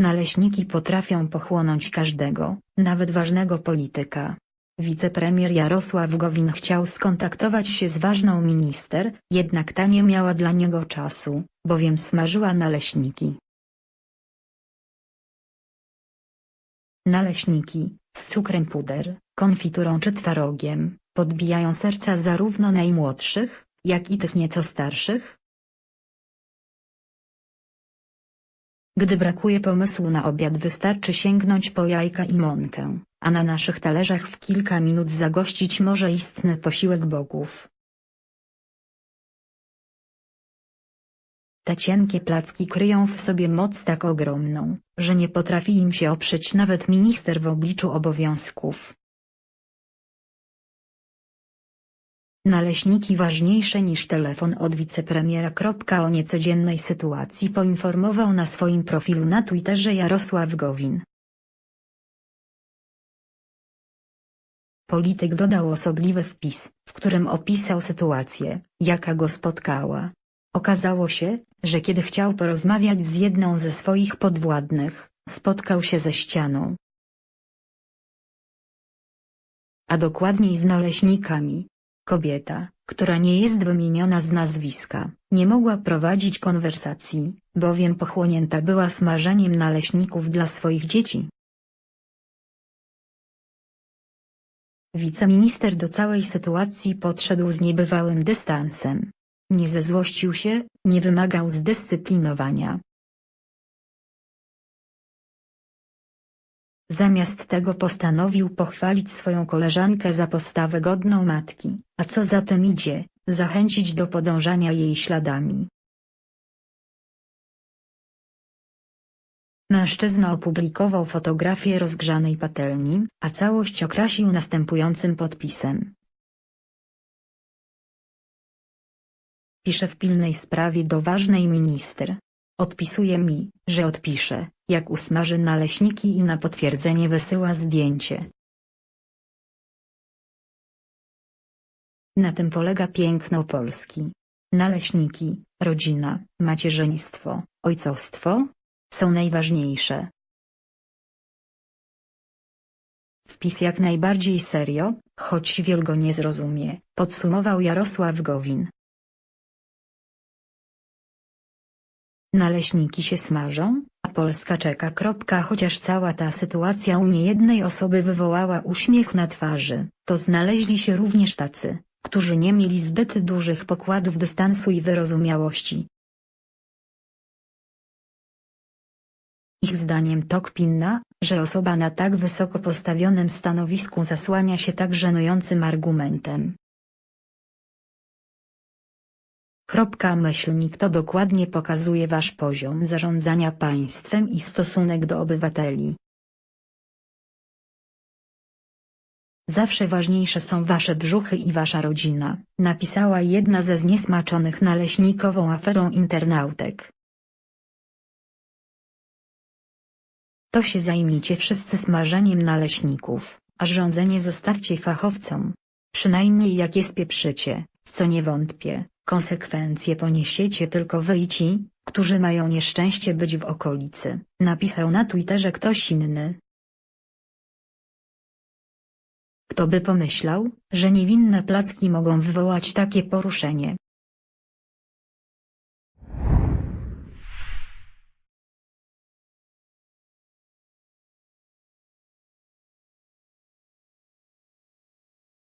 Naleśniki potrafią pochłonąć każdego, nawet ważnego polityka. Wicepremier Jarosław Gowin chciał skontaktować się z ważną minister, jednak ta nie miała dla niego czasu, bowiem smażyła naleśniki. Naleśniki, z cukrem puder, konfiturą czy twarogiem, podbijają serca zarówno najmłodszych, jak i tych nieco starszych, Gdy brakuje pomysłu na obiad wystarczy sięgnąć po jajka i mąkę, a na naszych talerzach w kilka minut zagościć może istny posiłek bogów. Te cienkie placki kryją w sobie moc tak ogromną, że nie potrafi im się oprzeć nawet minister w obliczu obowiązków. Naleśniki ważniejsze niż telefon od wicepremiera. O niecodziennej sytuacji poinformował na swoim profilu na Twitterze Jarosław Gowin. Polityk dodał osobliwy wpis, w którym opisał sytuację, jaka go spotkała. Okazało się, że kiedy chciał porozmawiać z jedną ze swoich podwładnych, spotkał się ze ścianą. A dokładniej z naleśnikami, Kobieta, która nie jest wymieniona z nazwiska, nie mogła prowadzić konwersacji, bowiem pochłonięta była smażeniem naleśników dla swoich dzieci. Wiceminister do całej sytuacji podszedł z niebywałym dystansem. Nie zezłościł się, nie wymagał zdyscyplinowania, Zamiast tego postanowił pochwalić swoją koleżankę za postawę godną matki, a co za tym idzie, zachęcić do podążania jej śladami. Mężczyzna opublikował fotografię rozgrzanej patelni, a całość okrasił następującym podpisem. Pisze w pilnej sprawie do ważnej minister. Odpisuje mi, że odpisze, jak usmaży naleśniki i na potwierdzenie wysyła zdjęcie. Na tym polega piękno Polski. Naleśniki, rodzina, macierzyństwo, ojcostwo są najważniejsze. Wpis jak najbardziej serio, choć wiel go nie zrozumie, podsumował Jarosław Gowin. Naleśniki się smażą, a Polska czeka. Chociaż cała ta sytuacja u niejednej osoby wywołała uśmiech na twarzy, to znaleźli się również tacy, którzy nie mieli zbyt dużych pokładów dystansu i wyrozumiałości. Ich zdaniem to kpinna, że osoba na tak wysoko postawionym stanowisku zasłania się tak żenującym argumentem. Myślnik to dokładnie pokazuje Wasz poziom zarządzania państwem i stosunek do obywateli. Zawsze ważniejsze są Wasze brzuchy i Wasza rodzina, napisała jedna ze zniesmaczonych naleśnikową aferą internautek. To się zajmijcie wszyscy smażeniem naleśników, a rządzenie zostawcie fachowcom. Przynajmniej jak je spieprzycie, w co nie wątpię, Konsekwencje poniesiecie tylko wy i ci, którzy mają nieszczęście być w okolicy, napisał na Twitterze ktoś inny. Kto by pomyślał, że niewinne placki mogą wywołać takie poruszenie?